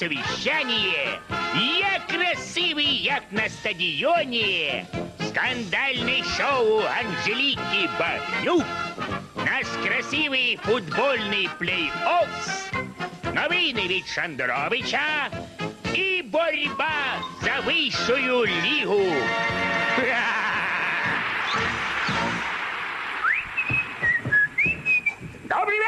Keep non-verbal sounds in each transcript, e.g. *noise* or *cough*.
совещание. Я красивий, як на стадіоні. Скандальне шоу Анжеліки Багнюк. Наш красивий футбольний плей-офф. Новини від Шандоровича. І боротьба за вищою лігу. Ха! Добрий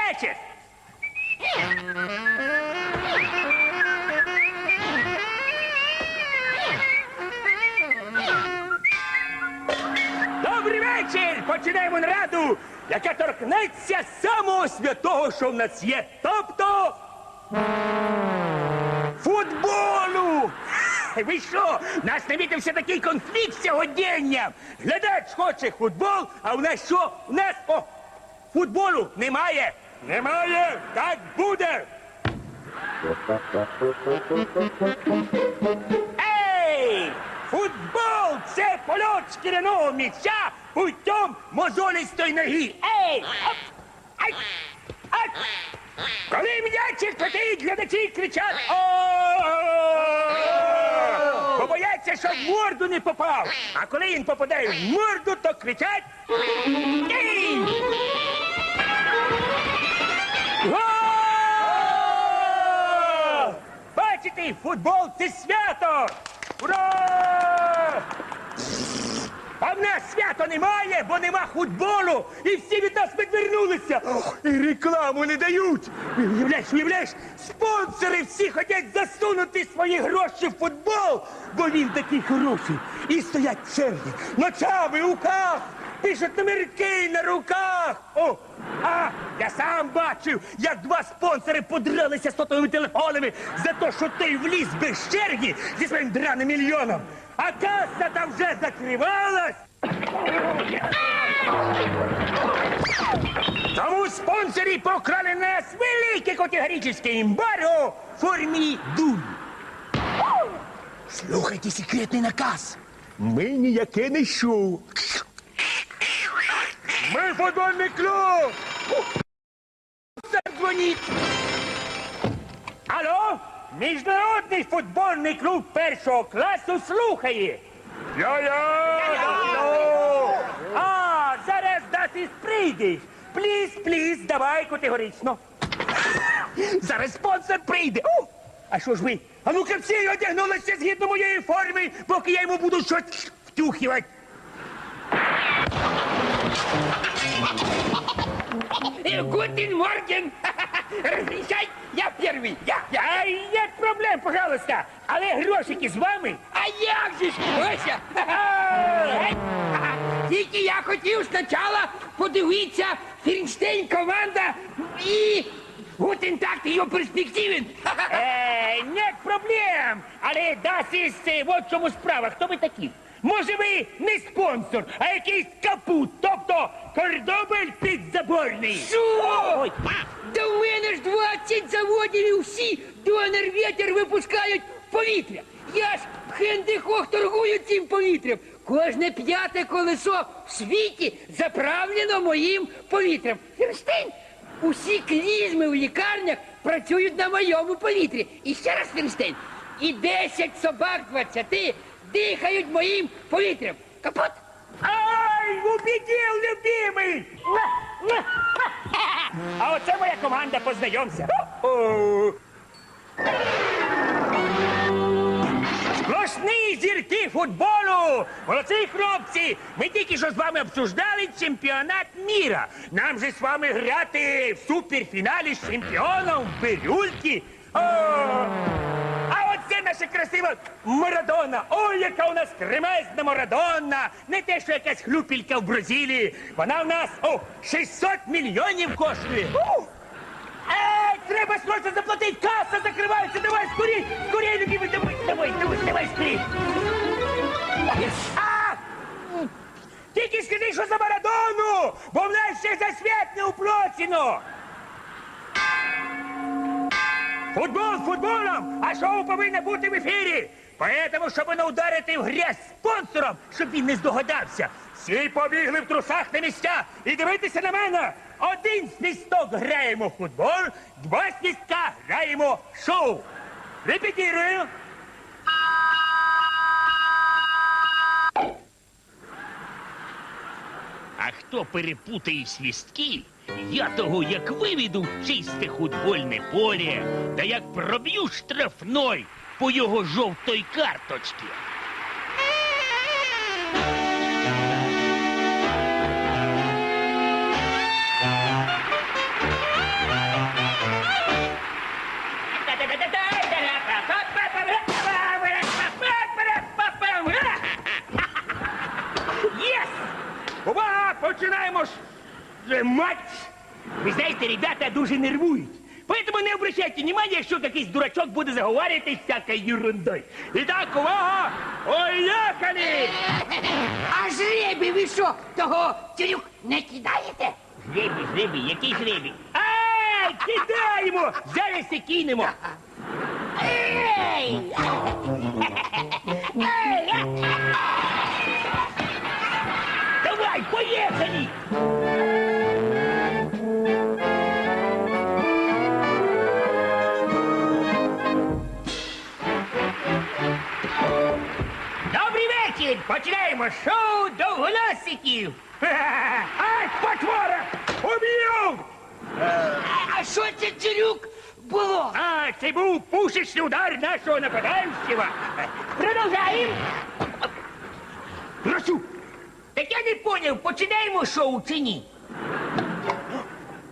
Починаємо нараду, яка торкнеться самого святого, що в нас є. Тобто футболу! Ви що? Нас намітився такий конфлікт сьогодення. Глядач хоче футбол, а в нас що? У нас о, футболу немає. Немає, так буде. Ей! Футбол це польот шкіряного м'яча путем мозолістої ноги. Ей! Оп! Ай! Ай! Коли м'ячик летить, глядачі кричать о Бо бояться, що в морду не попав. А коли він попадає в морду, то кричать Ей! Гол! Бачите, футбол це свято! Ура! А в нас свято немає, бо нема футболу, і всі від нас відвернулися. І рекламу не дають. Уявляєш, уявляєш, спонсори всі хочуть засунути свої гроші в футбол, бо він такий хороший. І стоять в черзі, ночами у ках, пишуть номерки на руках. О, а я сам бачив, як два спонсори подралися сотовими телефонами за те, що ти вліз без черги зі своїм драним мільйоном. А каса там вже закривалась. Тому спонсори покрали нас велике категорическое ембарго в формі дуль. Слухайте секретний наказ. Ми ніяке не шоу. Ми футбольний клуб. Задзвоніть. Алло? Міжнародний футбольний клуб першого класу слухає. Я-я! А, зараз дати прийдеш. Пліз, пліз, давай категорично. Зараз спонсор прийде. О! А що ж ви? А ну-ка всі одягнулися згідно моєї форми, поки я йому буду щось втюхувати. Гутен Морген! *laughs* Разрешай, я первый! Я, я, нет проблем, пожалуйста! Але грошики з вами? А як же ж, Ося? Тільки я хотів спочатку подивитися Фірнштейн команда і Гутен такт її перспективен. Е, *laughs* нет проблем! Але ist, е, вот в чому справа. Хто ви такі? Може ви не спонсор, а якийсь капут, тобто кордобель підзаборний? Що? Ой, Да в мене ж 20 заводів і всі донор вітер випускають в повітря. Я ж в хендихох торгую цим повітрям. Кожне п'яте колесо в світі заправлено моїм повітрям. Фірштейн, усі клізми в лікарнях працюють на моєму повітрі. І ще раз, Фірштейн, і 10 собак 20 дихають моїм повітрям. Капот! Ай, убедил, любимый! А оце моя команда, познайомся. Сплошні зірки футболу! Молодці хлопці! Ми тільки що з вами обсуждали чемпіонат міра. Нам же з вами грати в суперфіналі з чемпіоном бирюльки. О! А оце наша красива Марадона. Ой, яка у нас кремезна Марадона. Не те, що якась хлюпілька в Бразилії. Вона в нас о, 600 мільйонів коштує. У! Ей, треба срочно заплатити, каса закривається, давай, скорій, скорій, любимий, давай, давай, давай, давай, скорій. А! Тільки скажи, що за Марадону, бо в нас ще за свят не уплачено. Футбол футболом, а шоу повинно бути в ефірі. Поэтому, щоб не ударити в грязь спонсором, щоб він не здогадався. Всі побігли в трусах на місця і дивитися на мене. Один свісток граємо в футбол, два свістка граємо в шоу. Репетирую. А хто перепутає свістки, я того як виведу чисте футбольне поле, та як проб'ю штрафной по його жовтої карточці. Знаєте, ребята дуже нервують. Поэтому не обращайте внимания, якщо якийсь дурачок буде заговарювати всякою ерундой. І так, увага! Поїхали! А жребі ви що, того тюрюк не кидаєте? Жребій, жребій, який жребій? Ай, кидаємо! Зараз і кинемо! Ей! Давай, *laughs* Починаємо шоу довголосиків! *laughs* Ай, потвора! Уб'ю! А що це тюрюк було? А, це був пушечний удар нашого нападаючого. Продовжаємо. Прошу. Так я не поняв, починаємо шоу чи ні?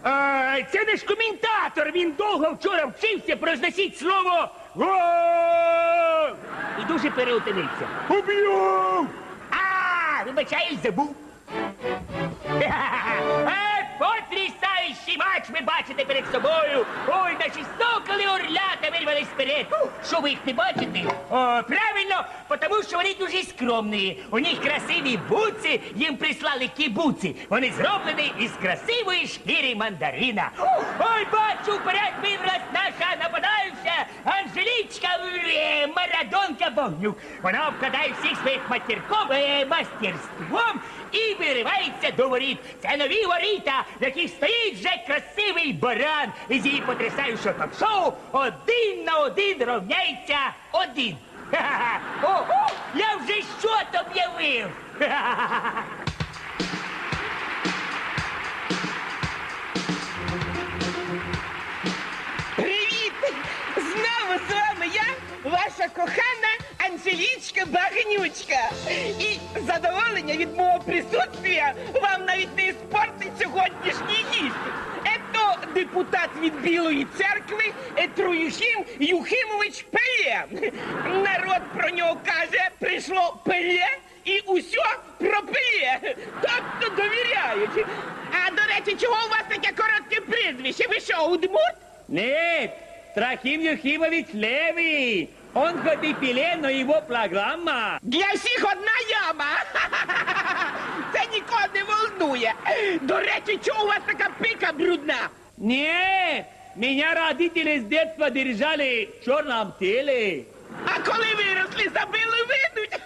А, це наш коментатор. Він довго вчора вчився произносити слово гол. І дуже переутомився. Уб'ю! А, вибачаюсь, забув. *laughs* Е, Потрясаючий матч ви бачите перед собою. Ой, наші соколи орлята вирвались вперед. Що ви їх не бачите? О, правильно, тому що вони дуже скромні. У них красиві буці, їм прислали кібуці. Вони зроблені із красивої шкіри мандарина. Ой, бачу, вперед вирвалась наша нападаюча Анжелічка е, Марадонка Богнюк. Вона обкладає всіх своїх матірком е, мастерством і виривається до воріт. Це нові воріта, в яких стоїть вже красивий баран. І з її потрясаючого ток-шоу один на один ровняється один. *laughs* Ха-ха-ха. Ого, я вже щот об'явив. Ха-ха-ха. *laughs* Привіт! Знову з вами я, ваша кохана Анжелічка Багнючка. І задоволення від мого присутствия вам навіть не іспортить сьогоднішній гість. Депутат від Білої церкви Труюхім Юхимович Пелє. Народ про нього каже, прийшло Пелє і усьо про Пелє. Тобто довіряють. А до речі, чого у вас таке коротке прізвище? Ви що, удмурт? Нет, Трахим Юхимович левый. Он хоть и пиле, но его программа. Для всіх одна яма. Це нікого не волнує. До речі, чого у вас така пика брудна? Нет, меня родители с детства держали в черном теле. А коли виросли, забили видуть. *laughs*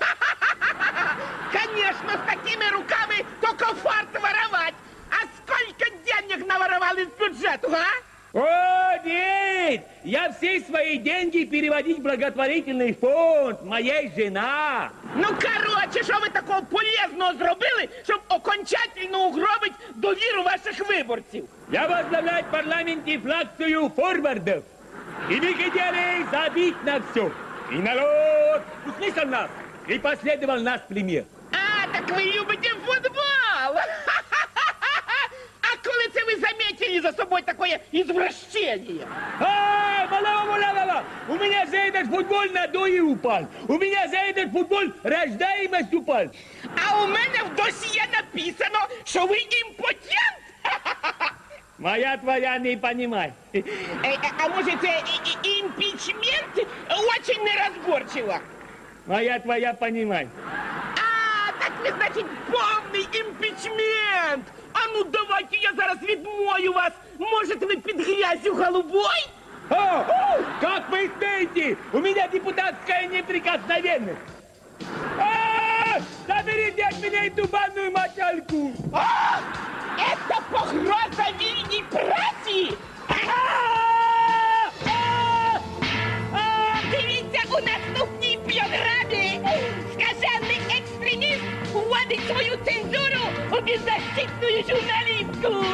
Конечно, з такими руками тільки фарт воровать. А скільки денег наворовали з бюджету, а? О, нет! Я все свои деньги переводить в благотворительный фонд. Моя жена. Ну, короче, що ви такого полезного зробили, щоб окончательно угробити довіру ваших виборців? Я возглавляю в парламенте фракцию форвардов. И мы хотели забить на все. И народ услышал нас и последовал наш пример. А, так ви любите футбол! *laughs* А коли це ви заметили за собою таке извращение? А, мала, мала, мала! У меня за этот футбол надои упал. У меня за этот футбол рождаемость упал. А у мене в досьє написано, що ви імпотент! *laughs* Моя твоя не понимай. Е, е, А може це і- і- імпічмент? Очень нерозборчиво. Моя твоя понимай. А, так ви, значить, повний імпічмент! А ну давайте я зараз відмою вас! Можете ви під грязю голубой? О, о, как вы смеете? У меня депутатская неприкосновенность. А, заберите от меня эту банную мочалку. О! Это погроза вільній праці! А, а, а. Дивіться у наступній програмі! Скажений екстреміст вводить свою цензуру у беззащитну журналістку!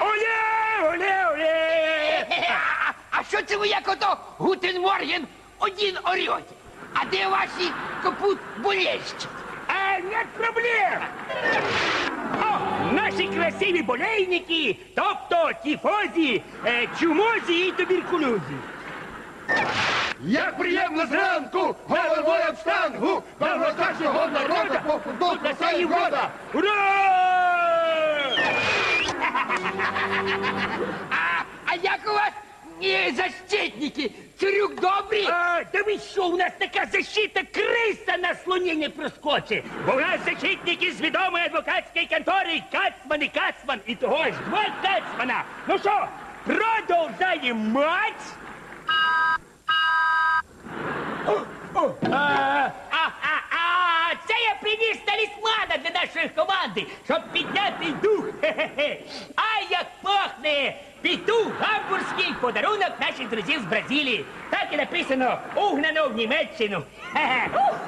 Оле, оле, оле. А, а що це ви як ото Гутен Морген один орете? А де ваші капут болельщики? А, нет проблем. Наші красиві болейники, тобто тіфозі, е, чумозі і туберкульозі. Як приємно зранку, головою об штангу, Право нашого народу по футбол краса і вода. Ура! А, а як у вас е, защитники? Цирюк добрий? А, да ви що, у нас така защита криса на слоні не проскочить. Бо у нас защитники з відомої адвокатської контори Кацман і Кацман. І того ж два Кацмана. Ну що, продовжаємо о, а, а, а, а, це я приніс талісмана для нашої команди, щоб підняти дух. Хе-хе-хе. А як пахне! Пітух гамбурзький подарунок наших друзів з Бразилії. Так і написано угнано в Німеччину.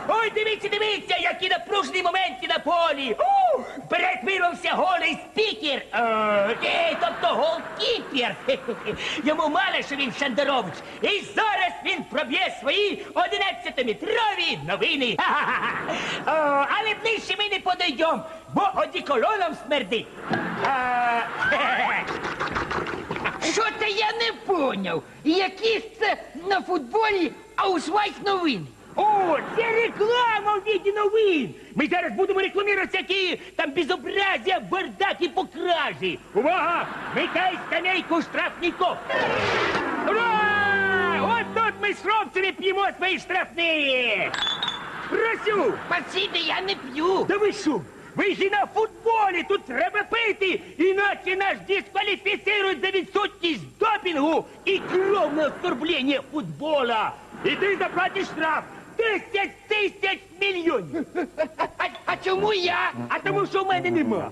Ой, дивіться, дивіться, які напружені моменти на полі. У, Перетворився голий спікер. Е, е, тобто голкіпер. Хе-хе-хе. Йому мало, що він Шандерович. І зараз він проб'є свої 11-метрові новини. Ха-ха-ха. О, але ближче ми не подойдемо, бо одіколоном смердить. А, хе-хе. Що це я не поняв? Які ж це на футболі аусвайс новини? О, це реклама в віді новин. Ми зараз будемо рекламувати всякі там безобразія, бардак і покражі. Увага! Микай скамейку штрафников. Ура! От тут ми з хлопцями п'ємо свої штрафні. Просю! Спасибі, я не п'ю. Да ви що? Ви ж і на футболі тут треба пити, іначе нас дискваліфіцирують за відсутність допінгу і кровне оскорблення футбола. І ти заплатиш штраф 10 тисяч мільйонів. А, а чому я? А тому що в мене нема.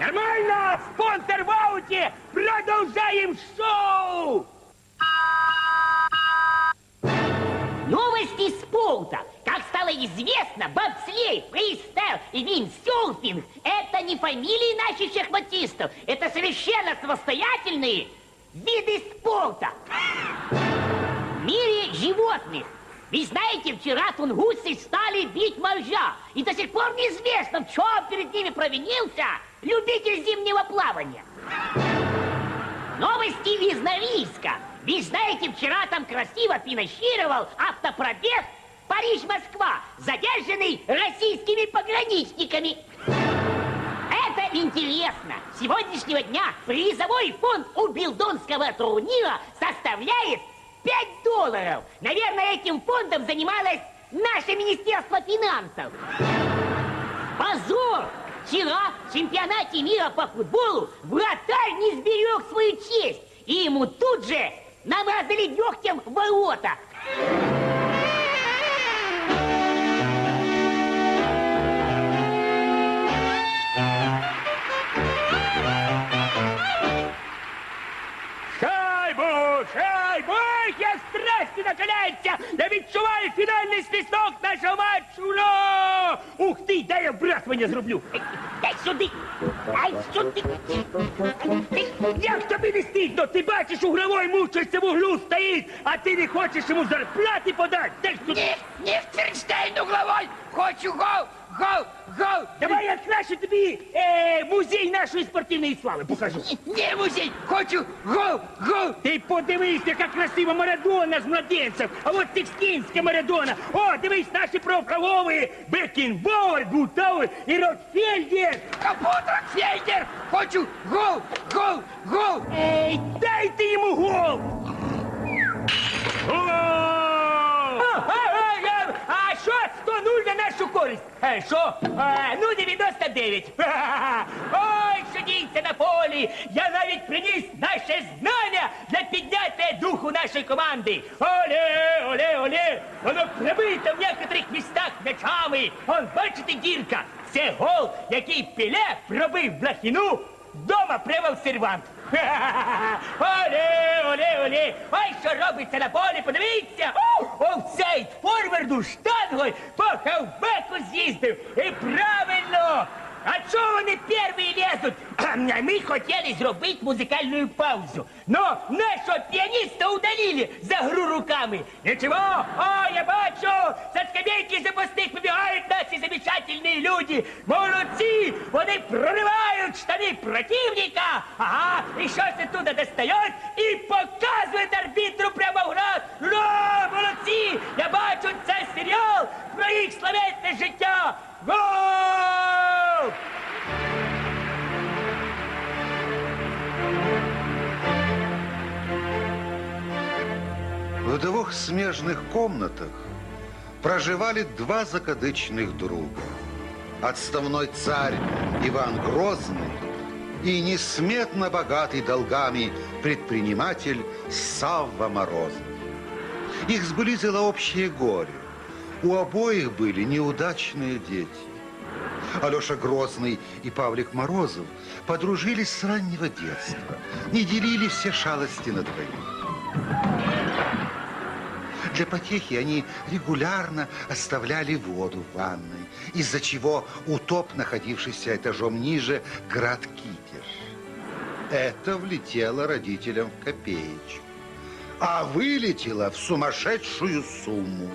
Нормально! Спонсор в ауті! Продовжаємо шоу! Новости спорта. Как стало известно, бобслей, фристайл и виндсерфинг – это не фамилии наших шахматистов, это совершенно самостоятельные виды спорта. В мире животных. Вы знаете, вчера тунгусы стали бить моржа, и до сих пор неизвестно, в чем перед ними провинился любитель зимнего плавания. Новости из Норильска. Вы знаете, вчера там красиво финишировал автопробег Париж-Москва, задержанный российскими пограничниками. Это интересно. С сегодняшнего дня призовой фонд у билдонского турнира составляет 5 долларов. Наверное, этим фондом занималось наше Министерство финансов. Позор! Вчера в чемпионате мира по футболу вратарь не сберег свою честь. И ему тут же намазали дегтем в ворота. Фінальний свисток нашого матчу! Ура! Ух ти, дай я вбрасування зроблю! Дай сюди! Дай сюди! Як тобі не стидно? Ти бачиш, угровой мучиться в углу стоїть, а ти не хочеш йому зарплати подати? Дай сюди! Не, не в Ферштейн угловой! Хочу гол! Гол! Гол! Давай я краще тобі е, музей нашої спортивної слави покажу. Не музей! Хочу гол! Гол! Ти подивись, яка красива Марадона з младенцем! А от Текстінська Марадона! О, дивись, наші правколови! Бекінбауер, Гутауер і Ротфельдер! Капут Ротфельдер! Хочу гол! Гол! Гол! Ей, дайте йому гол! Гол! Що 100 нуль на нашу користь. Е, Що? Е, ну, 99. дев'ять. *laughs* Ой, що діється на полі. Я навіть приніс наше знання для підняття духу нашої команди. Оле, оле, оле. Воно прибито в некоторих містах м'ячами. Он, бачите, дірка. Це гол, який піля пробив блахіну, дома прямо в сервант. Оле, оле, оле! Ой, що робиться на полі, подивіться! Овцей форварду штангою по хавбеку з'їздив! І правильно! А чого вони перші? Ми хотіли зробити музикальну паузу. Но нашого піаніста удалили за гру руками. Нічого, о, я бачу, за скамейки запасних вибігають наші замечательні люди. Молодці, вони проривають штани противника. Ага, і щось оттуда достають і показують арбітру прямо в нас. Ура, молодці, я бачу цей серіал про їх славетне життя. Гол! В двух смежных комнатах проживали два закадычных друга. Отставной царь Иван Грозный и несметно богатый долгами предприниматель Савва Морозов. Их сблизило общее горе. У обоих были неудачные дети. Алеша Грозный и Павлик Морозов подружились с раннего детства, не делили все шалости на двоих. Для потехи они регулярно оставляли воду в ванной, из-за чего утоп, находившийся этажом ниже, град Кипер. Это влетело родителям в копеечку, а вылетело в сумасшедшую сумму.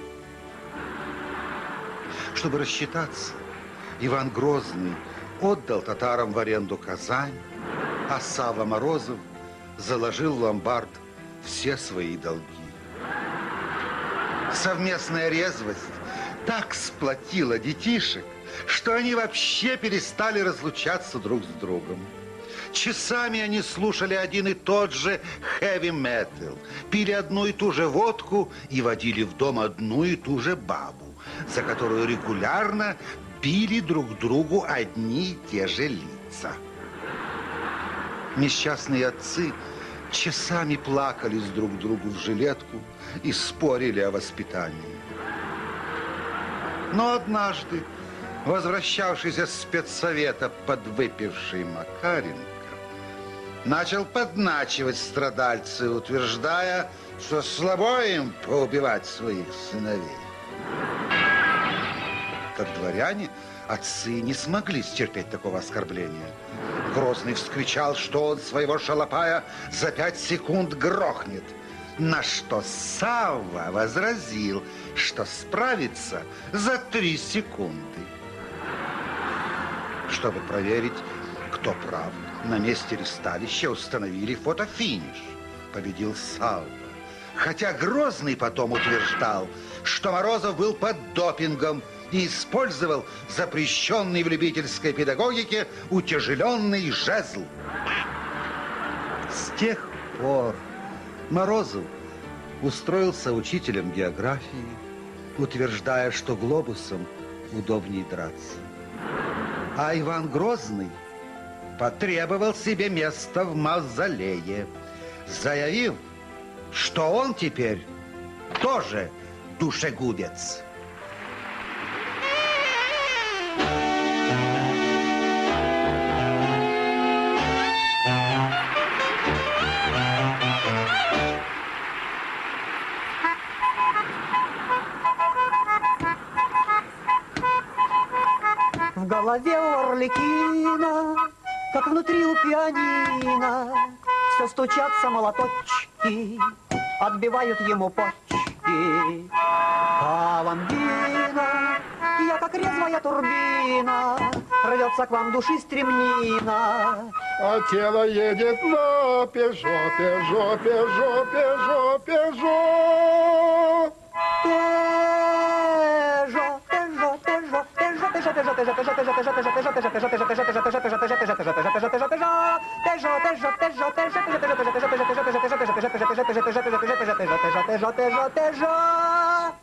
Чтобы рассчитаться, Иван Грозный отдал татарам в аренду Казань, а Сава Морозов заложил в ломбард все свои долги совместная резвость так сплотила детишек, что они вообще перестали разлучаться друг с другом. Часами они слушали один и тот же хэви метал, пили одну и ту же водку и водили в дом одну и ту же бабу, за которую регулярно били друг другу одни и те же лица. Несчастные отцы – часами плакались друг другу в жилетку и спорили о воспитании. Но однажды, возвращавшийся с спецсовета подвыпивший Макаренко, начал подначивать страдальцы, утверждая, что слабо им поубивать своих сыновей. Как дворяне, отцы не смогли стерпеть такого оскорбления – Грозный вскричал, что он своего шалопая за пять секунд грохнет. На что Савва возразил, что справится за три секунды. Чтобы проверить, кто прав, на месте ресталища установили фотофиниш. Победил Савва. Хотя Грозный потом утверждал, что Морозов был под допингом – и использовал запрещенный в любительской педагогике утяжеленный жезл. С тех пор Морозов устроился учителем географии, утверждая, что глобусом удобнее драться. А Иван Грозный потребовал себе место в мавзолее, заявив, что он теперь тоже душегубец. голове у Орликина, Как внутри у пианино, Все стучатся молоточки, Отбивают ему почки. Кавамбина, я как резвая турбина, Рвется к вам души стремнина, а тело едет на пежо, пежо, пежо, пежо, пежо.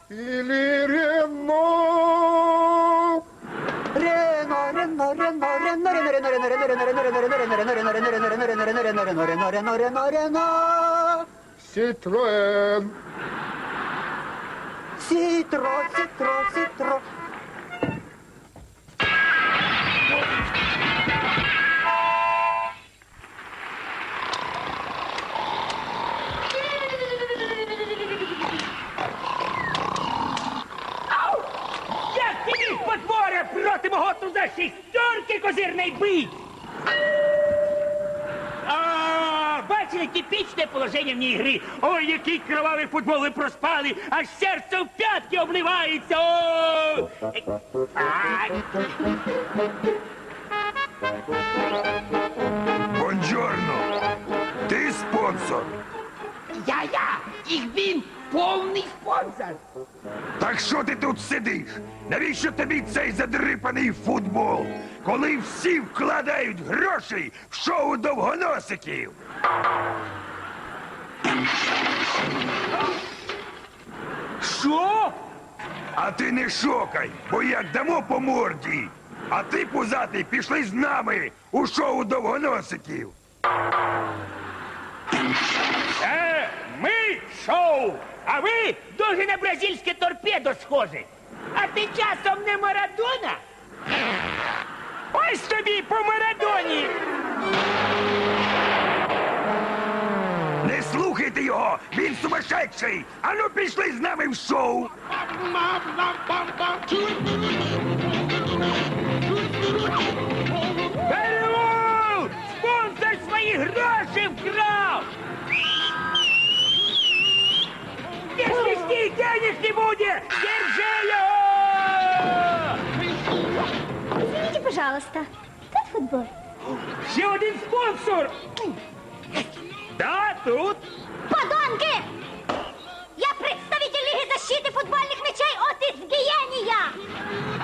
Или Рено. Рено, Рено, Рено, Рено, Рено, Рено, Рено, Рено, Рено, Рено, Рено, Рено, Ситроэн. Ситро, ситро, ситро. Проти мого туза шістерки козирний бить? Бачили типічне положення в ній гри. Ой, який кровавий футбол ви проспали, аж серце в п'ятки обливається. Бонджорно! Ти спонсор. Я-я! І він повний спонсор. Так що ти тут сидиш? Навіщо тобі цей задрипаний футбол, коли всі вкладають гроші в шоу довгоносиків? Що? А ти не шокай, бо як дамо по морді. А ти, пузатий, пішли з нами у шоу довгоносиків. Е, ми шоу, а ви дуже на бразильське торпедо схожі. А ти часом не Марадона? Ось тобі по Марадоні. Не слухайте його! Він сумасшедший! Ану пішли з нами в шоу! Караул! Денег не будет, держи его! Извините, пожалуйста. Тут футбол. Ще один спонсор! Да, тут. Подонки! Я представитель Лиги защиты футбольных мячей от Гиения!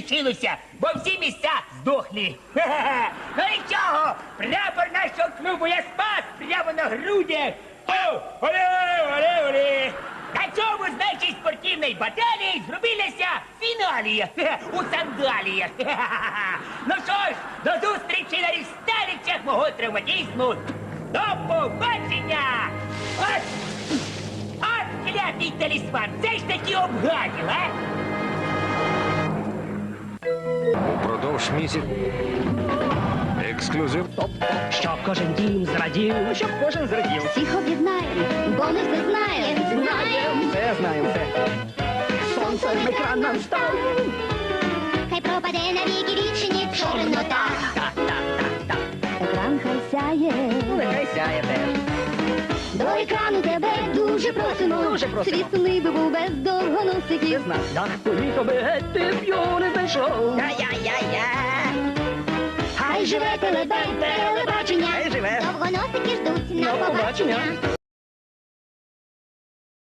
Залишилося, бо всі місця здохлі. Ха-ха-ха. *laughs* Ну нічого, прапор нашого клубу я спас прямо на грудях. О, оле, оле, оле. На цьому, значить, спортивної баталії зробилася фіналія Хе-хе, *laughs* у сандаліях. Хе-хе-хе. *laughs* Ну що ж, до зустрічі на рісталицях мого травматизму. До побачення! От, от клятий талісман, це ж таки обгадів, а? Упродовж місяць. Ексклюзив. Щоб кожен дім зрадів, щоб кожен зрадів. Всіх об'єднаємо, бо ми все знаємо. Знаємо! Все знаємо, все. Сонце екран нам став. Хай пропаде навіки вічні чорнота. Так, так, так, так. Екран хай сяє. Ну, нехай сяє. До екрану тебе дуже просимо. Дуже просимо. Світ сумний би був без довгоносиків. Без нас дах поїхав би геть, ти б його не знайшов. Я-я-я-я. Хай живе телебень, телебачення. Хай живе. Довгоносики ждуть на побачення.